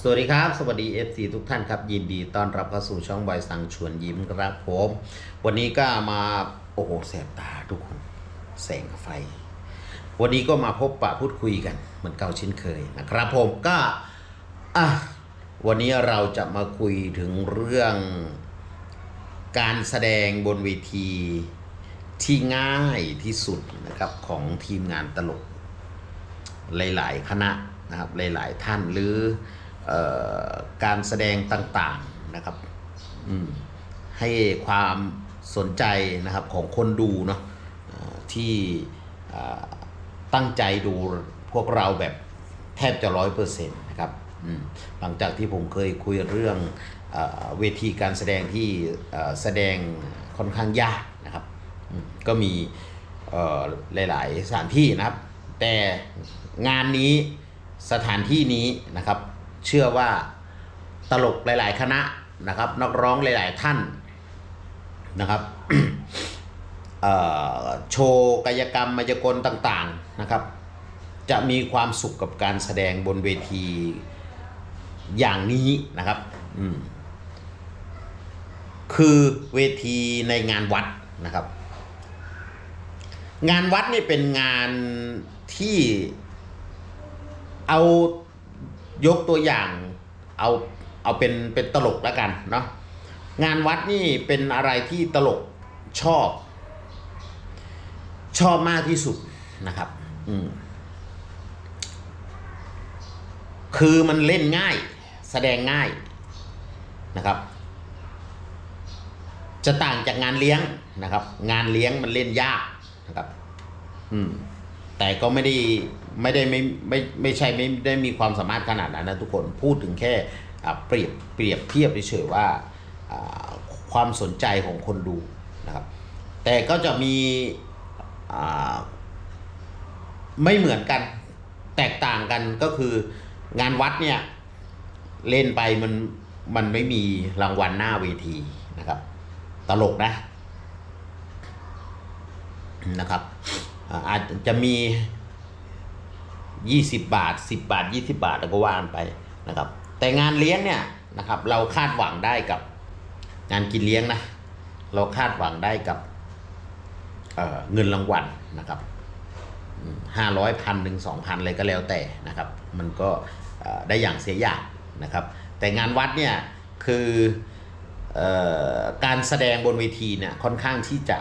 สวัสดีครับ สวัสดี FC ทุกท่านครับ ยินดีต้อนรับเข้าสู่ช่องบอยสังชวนยิ้มครับผม วันนี้ก็มาโอ้โหแสบตาทุกคนแสงไฟ วันนี้ก็มาพบปะพูดคุยกัน เหมือนเก่าเช่นเคยนะครับผมก็อะวันนี้เราจะมาคุยถึงเรื่องการแสดงบนเวทีที่ง่ายที่สุดนะครับของทีมงานตลก หลาย ๆ คณะนะครับหลาย ๆ ท่านหรือเออ การแสดงต่างๆนะครับให้ความสนใจนะครับของคนดูเนาะที่ตั้งใจดูพวกเราแบบแทบจะร้อยเปอร์เซ็นต์นะครับหลังจากที่ผมเคยคุยเรื่องเวทีการแสดงที่แสดงค่อนข้างยากนะครับ ก็มีหลาย ๆ สถานที่นะครับ แต่งานนี้สถานที่นี้นะครับ เชื่อว่าตลกหลาย ๆ คณะนะครับ นักร้องหลาย ๆ ท่านนะครับโชว์กายกรรมมายากลต่าง ๆ นะครับ จะมีความสุขกับการแสดงบนเวทีอย่างนี้นะครับคือเวทีในงานวัดนะครับ งานวัดนี่เป็นงานที่เอา ยกตัวอย่างเอาเอาเป็นเป็นตลกแล้วกันเนาะงานวัดนี่เป็นอะไรที่ตลกชอบ ชอบมากที่สุดนะครับ อืมคือมันเล่นง่าย แสดงง่ายนะครับ จะต่างจากงานเลี้ยงนะครับ งานเลี้ยงมันเล่นยากนะครับ อืม แต่ก็ไม่ได้ไม่ได้ไม่ไม่ไม่ใช่ไม่ได้มีความสามารถขนาดนั้นนะทุกคนพูดถึงแค่เปรียบเปรียบเทียบเฉยๆว่าความสนใจของคนดูนะครับ แต่ก็จะมีไม่เหมือนกันแตกต่างกันก็คืองานวัดเนี่ยเล่นไปมันมันไม่มีรางวัลหน้าเวทีนะครับ ตลกนะนะครับ อาจจะมี 20 บาท 10 บาท 20 บาทแล้วก็ว่ากันไปนะครับ แต่งานเลี้ยงเนี่ยนะครับ เราคาดหวังได้กับงานกินเลี้ยงนะเราคาดหวังได้กับเเงินรางวัลนะครับห้าร้อยพันหนึ่งสองพันอะไรก็แล้วแต่นะครับ มันก็ได้อย่างเสียอย่างนะครับ แต่งานวัดเนี่ยคืออการแสดงบนเวทีเนี่ยค่อนข้างที่จะ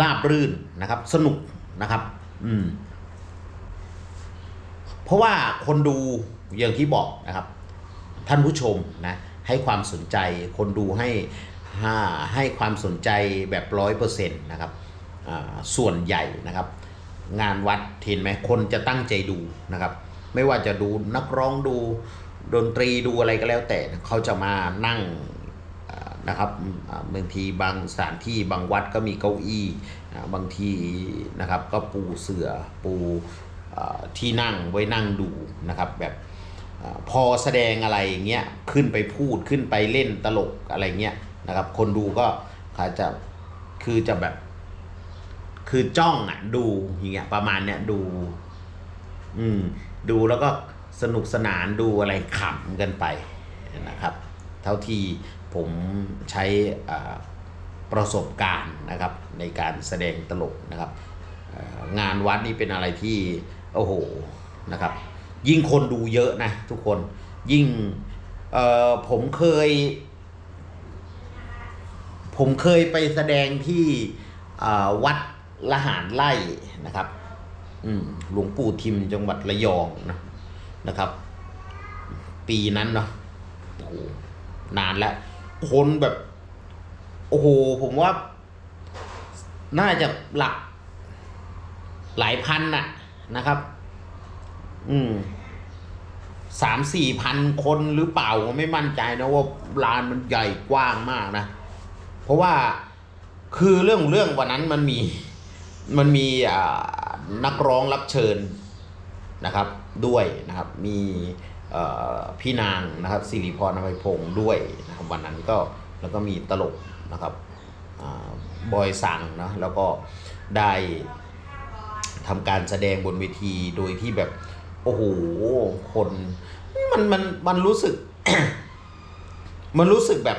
ราบรื่นนะครับ สนุกนะครับ อืม เพราะว่าคนดูอย่างที่บอกนะครับ ท่านผู้ชมนะ ให้ความสนใจคนดูให้ให้ให้ความสนใจแบบร้อยเปอร์เซ็นต์นะครับส่วนใหญ่นะครับ งานวัดเห็นไหมคนจะตั้งใจดูนะครับ ไม่ว่าจะดูนักร้องดูดนตรีดูอะไรก็แล้วแต่เขาจะมานั่ง นะครับบางทีบางสถานที่บางวัดก็มีเก้าอี้อ่าบางทีนะครับก็ปูเสือปูอ่าที่นั่งไว้นั่งดูนะครับแบบอพอแสดงอะไรอย่างเงี้ยขึ้นไปพูดขึ้นไปเล่นตลกอะไรเงี้ยนะครับคนดูก็เขาจะคือจะแบบคือจ้องอะดูอย่างเงี้ยประมาณเนี้ยดู อืมดูแล้วก็สนุกสนานดูอะไรขำกันไปนะครับ เท่าที่ ผมใช้ประสบการณ์นะครับในการแสดงตลกนะครับงานวัดนี่เป็นอะไรที่โอ้โหนะครับ ยิ่งคนดูเยอะนะทุกคนยิ่งผมเคย ผมเคยไปแสดงที่วัดละหารไล่นะครับหลวงปู่ทิมจังหวัดระยองนะนะครับ ปีนั้นเนาะโอ้โหนานแล้ว คนแบบ โอ้โห ผมว่า น่าจะหลัก หลายพันน่ะนะครับ อืมสามสี่พันคนหรือเปล่าผมไม่มั่นใจนะว่าลานมันใหญ่กว้างมากนะ เพราะว่าคือเรื่องเรื่องวันนั้นมันมีมันมีนักร้องรับเชิญนะครับ ด้วยนะครับ มี พี่นางนะครับสิริพรอภัยพงศ์ด้วยนะครับวันนั้นก็แล้วก็มีตลกนะครับอบอยสั่งนะแล้วก็ได้ทำการแสดงบนเวทีโดยที่แบบโอ้โหคนมันมันมันรู้สึก มันรู้สึกแบบ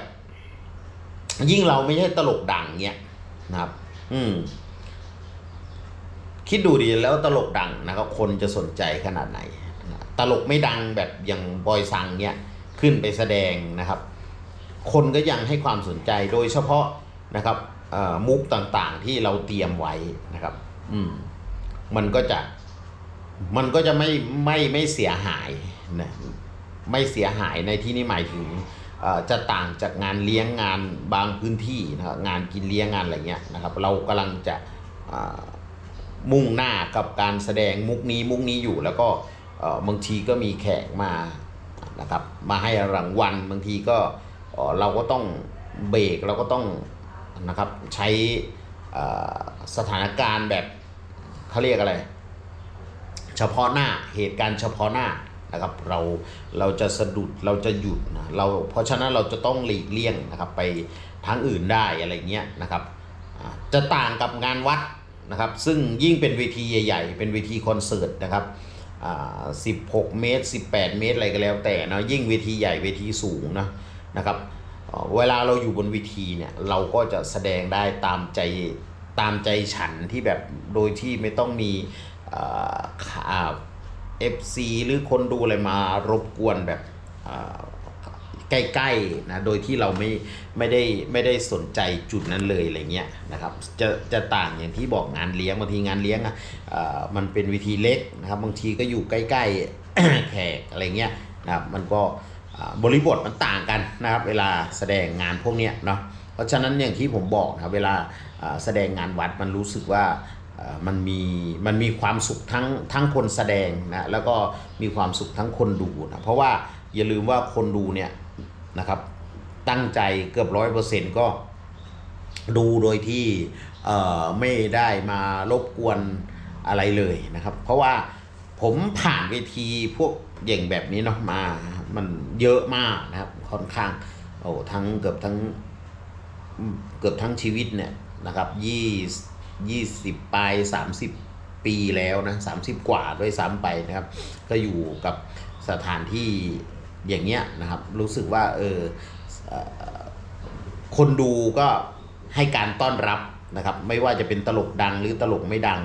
ยิ่งเราไม่ใช่ตลกดังเนี้ยนะครับ อืม คิดดูดีแล้วตลกดังนะครับ คนจะสนใจขนาดไหน ตลกไม่ดังแบบอย่างบอยซังเนี้ยขึ้นไปแสดงนะครับ คนก็ยังให้ความสนใจโดยเฉพาะนะครับมุกต่างๆที่เราเตรียมไว้นะครับ อืม มันก็จะมันก็จะไม่ไม่ไม่เสียหายนะไม่เสียหายในที่นี้หมายถึงจะต่างจากงานเลี้ยงงานบางพื้นที่นะครับงานกินเลี้ยงงานอะไรเงี้ยนะครับ เรากำลังจะมุ่งหน้ากับการแสดงมุกนี้มุกนี้อยู่แล้วก็ บางทีก็มีแขกมานะครับมาให้รางวัลบางทีก็เราก็ต้องเบรกเราก็ต้องนะครับใช้สถานการณ์แบบเขาเรียกอะไร เฉพาะหน้าเหตุการณ์เฉพาะหน้านะครับเราเราจะสะดุดเราจะหยุดนะเราเพราะฉะนั้นเราจะต้องหลีกเลี่ยงนะครับไปทางอื่นได้อะไรเงี้ยนะครับจะต่างกับงานวัดนะครับซึ่งยิ่งเป็นเวทีใหญ่ ๆ เป็นเวทีคอนเสิร์ตนะครับ อ่า16เมตร 18 เมตรอะไรก็แล้วแต่นะยิ่งเวทีใหญ่เวทีสูงนะนะครับเวลาเราอยู่บนเวทีเนี่ยเราก็จะแสดงได้ตามใจตามใจฉันที่แบบโดยที่ไม่ต้องมีเอฟซีหรือคนดูอะไรมารบกวนแบบ ใกล้ๆนะโดยที่เราไม่ไม่ได้ไม่ได้สนใจจุดนั้นเลยอะไรเงี้ยนะครับจะจะต่างอย่างที่บอกงานเลี้ยงบางทีงานเลี้ยงอะอ่ามันเป็นวิธีเล็กนะครับบางทีก็อยู่ใกล้ๆแขกอะไรเงี้ยนะครับมันก็บริบทมันต่างกันนะครับ เวลาแสดงงานพวกเนี้ยเนาะเพราะฉะนั้นอย่างที่ผมบอกนะครับเวลาแสดงงานวัดมันรู้สึกว่ามันมีมันมีความสุขทั้งทั้งคนแสดงนะแล้วก็มีความสุขทั้งคนดูนะเพราะว่าอย่าลืมว่าคนดูเนี่ย นะครับ ตั้งใจเกือบร้อยเปอร์เซ็นต์ก็ดูโดยที่ไม่ได้มารบกวนอะไรเลยนะครับ เพราะว่าผมผ่านเวทีพวกอย่างแบบนี้เนาะมา มันเยอะมากนะครับค่อนข้างโอ้ทั้งเกือบทั้งเกือบทั้งชีวิตเนี่ยนะครับยี่ยี่สิบปลายสามสิบปีแล้วนะสามสิบกว่าด้วยซ้ำไปนะครับ ก็อยู่กับสถานที่ อย่างเงี้ยนะครับรู้สึกว่าเออคนดูก็ให้การต้อนรับนะครับ ไม่ว่าจะเป็นตลกดังหรือตลกไม่ดัง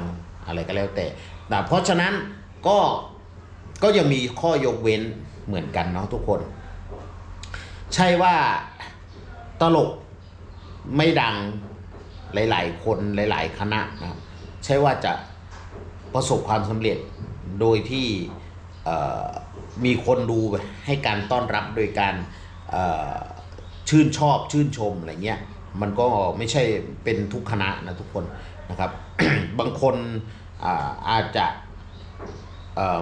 อะไรก็แล้วแต่แต่เพราะฉะนั้นก็ก็ยังมีข้อยกเว้นเหมือนกันเนาะทุกคน ใช่ว่าตลกไม่ดังหลาย ๆ คนหลาย ๆ คณะนะใช่ว่าจะประสบความสำเร็จโดยที่ มีคนดูให้การต้อนรับโดยการชื่นชอบชื่นชมอะไรเงี้ยมันก็ไม่ใช่เป็นทุกคณะนะทุกคนนะครับ บางคนอาอาจจะ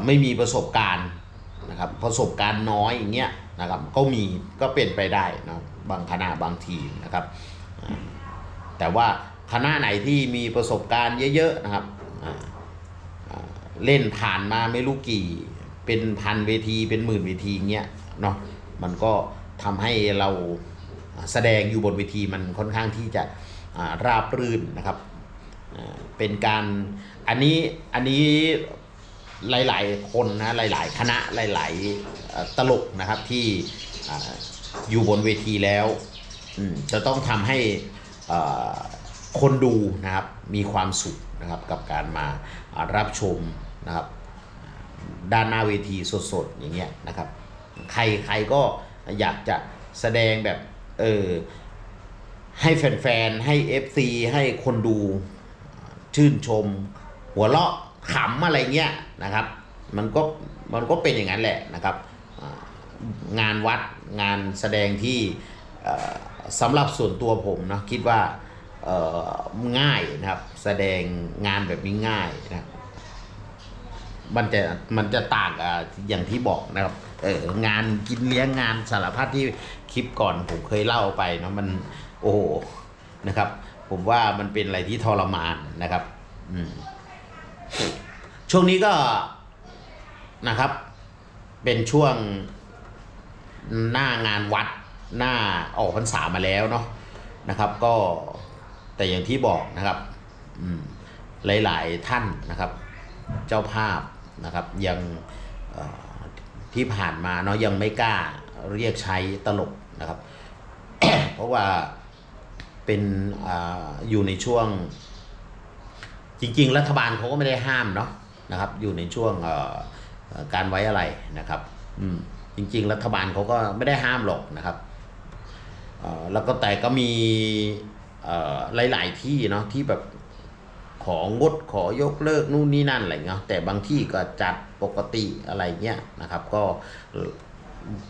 ไม่มีประสบการณ์นะครับประสบการณ์น้อยอย่างเงี้ยนะครับก็มีก็เป็นไปได้นะบางคณะบางทีมนะครับ แต่ว่าคณะไหนที่มีประสบการณ์เยอะๆนะครับเล่นผ่านมาไม่รู้กี่ เป็นพันเวทีเป็นหมื่นเวทีเงี้ยเนาะมันก็ทำให้เราแสดงอยู่บนเวทีมันค่อนข้างที่จะราบรื่นนะครับเป็นการอันนี้อันนี้หลายๆคนนะหลาย ๆ คณะหลาย ๆตลกนะครับที่ออยู่บนเวทีแล้วจะต้องทำให้คนดูนะครับมีความสุขนะครับกับการมารับชมนะครับ ด้านหน้าเวทีสดๆอย่างเงี้ยนะครับ ใครใครก็อยากจะแสดงแบบเออให้แฟนๆ ให้ FC ให้คนดูชื่นชม หัวเราะขำอะไรเงี้ยนะครับ มันก็มันก็เป็นอย่างนั้นแหละนะครับ งานวัดงานแสดงที่สำหรับส่วนตัวผมนะคิดว่าง่ายนะครับ แสดงงานแบบนี้ง่ายนะครับ มันจะมันจะต่างกับอย่างที่บอกนะครับ เอองานกินเลี้ยงงานสารพัดที่คลิปก่อนผมเคยเล่าไปเนาะมันโอ้โหนะครับ ผมว่ามันเป็นอะไรที่ทรมานนะครับ อืมช่วงนี้ก็นะครับ เป็นช่วงหน้างานวัดหน้าออกพรรษามาแล้วเนาะนะครับ ก็แต่อย่างที่บอกนะครับหลาย ๆ ท่านนะครับ เจ้าภาพ นะครับยังที่ผ่านมาเนาะยังไม่กล้าเรียกใช้ตลกนะครับ เพราะว่าเป็นออยู่ในช่วง จริง ๆ รัฐบาลเขาก็ไม่ได้ห้ามเนาะนะครับ อยู่ในช่วงการไว้อะไรนะครับจริง ๆ รัฐบาลเขาก็ไม่ได้ห้ามหรอกนะครับแล้วก็แต่ก็มีหลาย ๆ ที่เนาะที่แบบ ของดขอยกเลิกนู่นนี่นั่นอะไรเงี้ยแต่บางที่ก็จัดปกติอะไรเงี้ยนะครับก็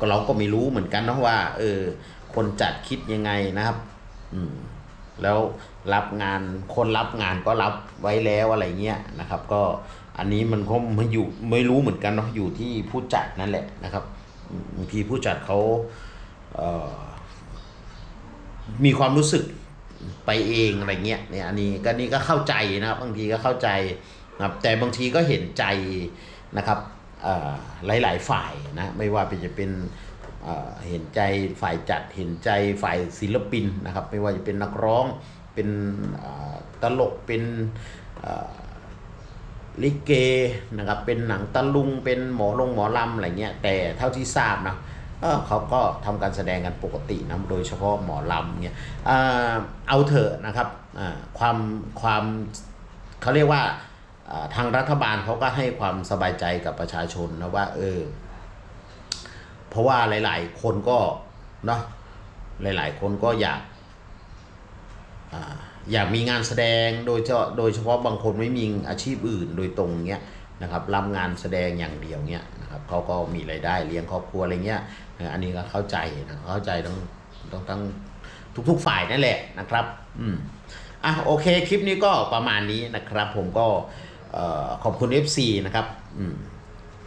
เราก็ไม่รู้เหมือนกันนะว่าเออคนจัดคิดยังไงนะครับ อืมแล้วรับงานคนรับงานก็รับไว้แล้วอะไรเงี้ยนะครับ ก็อันนี้มันก็ไม่อยู่ไม่รู้เหมือนกันเนาะอยู่ที่ผู้จัดนั่นแหละนะครับบางทีผู้จัดเขาเอ่อมีความรู้สึก ไปเองอะไรเงี้ยเนี่ยอันนี้ก็นี่ก็เข้าใจนะครับบางทีก็เข้าใจนะครับแต่บางทีก็เห็นใจนะครับเอ่อหลายฝ่ายนะไม่ว่าจะเป็นเห็นใจฝ่ายจัดเห็นใจฝ่ายศิลปินนะครับ ไม่ว่าจะเป็นนักร้องเป็นตลกเป็นลิเกนะครับเป็นหนังตะลุงเป็นหมอลงหมอลำอะไรเงี้ยแต่เท่าที่ทราบนะ เออเขาก็ทำการแสดงกันปกตินะโดยเฉพาะหมอลำเนี่ยเอาเถอะนะครับความความเขาเรียกว่าทางรัฐบาลเขาก็ให้ความสบายใจกับประชาชนนะว่าเออเพราะว่าหลาย ๆ คนก็เนาะหลาย ๆ คนก็อยากอ่าอยากมีงานแสดงโดยเฉพาะโดยเฉพาะบางคนไม่มีอาชีพอื่นโดยตรงเนี้ย นะครับรับงานแสดงอย่างเดียวเนี้ยนะครับเขาก็มีรายได้เลี้ยงครอบครัวอะไรเงี้ยอันนี้ก็เข้าใจนะเข้าใจทั้งทั้งทั้งทุกๆฝ่ายนั่นแหละนะครับอืมอะโอเคคลิปนี้ก็ประมาณนี้นะครับ ผมก็ขอบคุณ FC นะครับอืม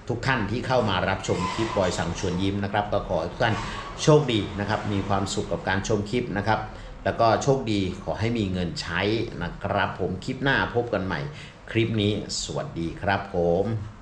ทุกท่านที่เข้ามารับชมคลิปบอยสั่งชวนยิ้มนะครับก็ขอทุกท่านโชคดีนะครับ มีความสุขกับการชมคลิปนะครับ แล้วก็โชคดีขอให้มีเงินใช้นะครับ ผมคลิปหน้าพบกันใหม่ คลิปนี้สวัสดีครับผม